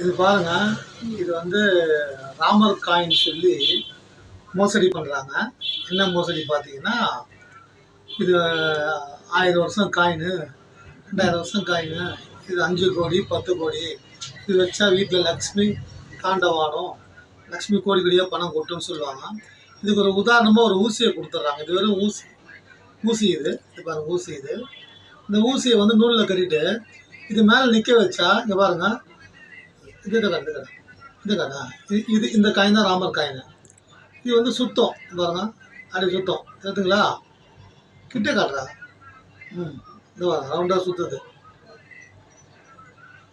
இது பாருங்க. இது வந்து ராமர் காயின் சொல்லி மோசடி பண்ணுறாங்க என்ன மோசடி பார்த்தீங்கன்னா இது ஆயிரம் வருஷம் காயின் ரெண்டாயிரம் வருஷம் காயின் இது அஞ்சு கோடி பத்து கோடி. இது வச்சா வீட்டில் லக்ஷ்மி தாண்டவாடும் லக்ஷ்மி கோடி கோடியாக பணம் கொட்டுன்னு சொல்லுவாங்க. இதுக்கு ஒரு உதாரணமாக ஒரு ஊசியை கொடுத்துட்றாங்க. இது வெறும் ஊசி. ஊசி இது. இது பாருங்கள் ஊசி இது. இந்த ஊசியை வந்து நூலில் கட்டிட்டு இது மேலே நிற்க வச்சா இங்கே பாருங்கள் இது இந்த கடை இந்த கடை இது இது இந்த காயின் தான் ராமர் காயின் இது வந்து சுத்தம் பாருங்க. அப்படி சுத்தம். எடுத்துங்களா கிட்ட காட்டுறா. ம். இந்த பாருங்க ரவுண்டாக சுற்றுது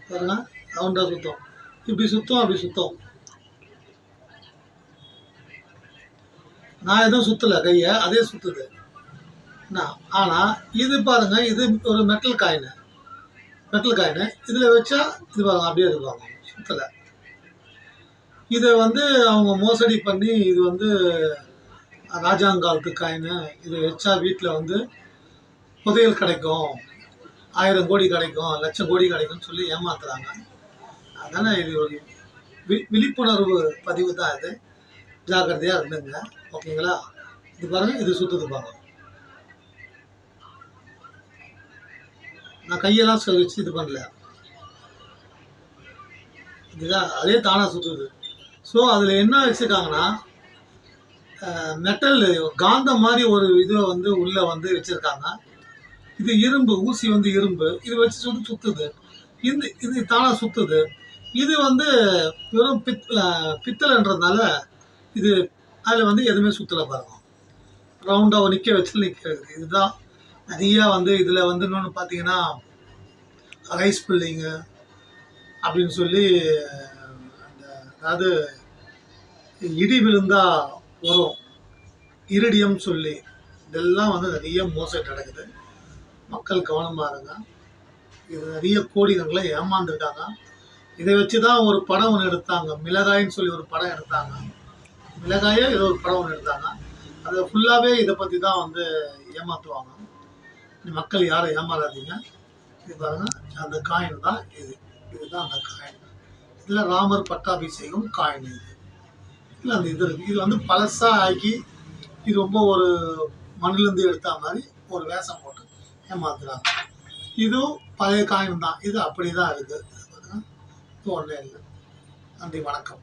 பாருங்க ரவுண்டாக சுத்தம். இப்படி சுத்தம் அப்படி சுத்தம். நான் எதுவும் சுற்றலை கையை. அதே சுற்றுது என்ன? ஆனால் இது பாருங்க இது ஒரு மெட்டல் காயின் மெட்டல் காயின் இதில் வச்சா இது பாருங்க அப்படியே இருப்பாங்க சுத்தலை இதை வந்து அவங்க மோசடி பண்ணி இது வந்து ராஜாங்காலத்து காயின் இதை வச்சா வீட்டில் வந்து புதையல் கிடைக்கும். ஆயிரம் கோடி கிடைக்கும் லட்சம் கோடி கிடைக்கும்னு சொல்லி ஏமாத்துறாங்க. அதனால் இது ஒரு வி விழிப்புணர்வு பதிவு தான் இது. ஜாக்கிரதையாக இருந்துங்க. ஓகேங்களா? இது பாருங்கள் இது சுற்றுது பாருங்கள் நான் கையெல்லாம் வச்சு இது பண்ணல. இதுதான் அதே தானாக சுற்றுது ஸோ அதில் என்ன வச்சுருக்காங்கன்னா மெட்டல் காந்தம் மாதிரி ஒரு இதை வந்து உள்ளே வந்து வச்சுருக்காங்க. இது இரும்பு ஊசி வந்து இரும்பு. இது வச்சு சுத்து சுற்றுது இந்த இது தானாக சுற்றுது இது வந்து வெறும் பித் பித்தளைன்றதுனால இது அதில் வந்து எதுவுமே சுற்றலை பாருங்க. ரவுண்டாக நிற்க வச்சு நிற்கிறது இதுதான். நிறையா வந்து இதில் வந்து இன்னொன்று பார்த்தீங்கன்னா ரைஸ் பில்டிங்கு அப்படின்னு சொல்லி அந்த அதாவது இடி விழுந்தா வரும். இருடியம் சொல்லி இதெல்லாம் வந்து நிறைய மோசடி நடக்குது. மக்கள் கவனமாக இருங்க. இது நிறைய கோடிகங்களை ஏமாந்துருக்காங்க இதை வச்சு தான் ஒரு படம் ஒன்று எடுத்தாங்க. மிளகாயின்னு சொல்லி ஒரு படம் எடுத்தாங்க. மிளகாயே ஏதோ ஒரு படம் ஒன்று எடுத்தாங்க. அது ஃபுல்லாகவே இதை பற்றி தான் வந்து ஏமாற்றுவாங்க மக்கள் யாரும் ஏமாறாதீங்க. இது பாருங்கள் அந்த காயின் தான் இது. இதுதான் அந்த காயின் இதில் ராமர் பட்டாபிஷேகம் காயின் இது. இல்லை அந்த இது இருக்குது இது வந்து பழசாக ஆக்கி இது ரொம்ப ஒரு மண்ணிலேருந்து எடுத்த மாதிரி ஒரு வேஷம் போட்டு ஏமாத்துறாங்க. இதுவும் பழைய காயின் தான். இது அப்படி தான் இருக்குது இது ஒன்றே இல்லை. நன்றி வணக்கம்.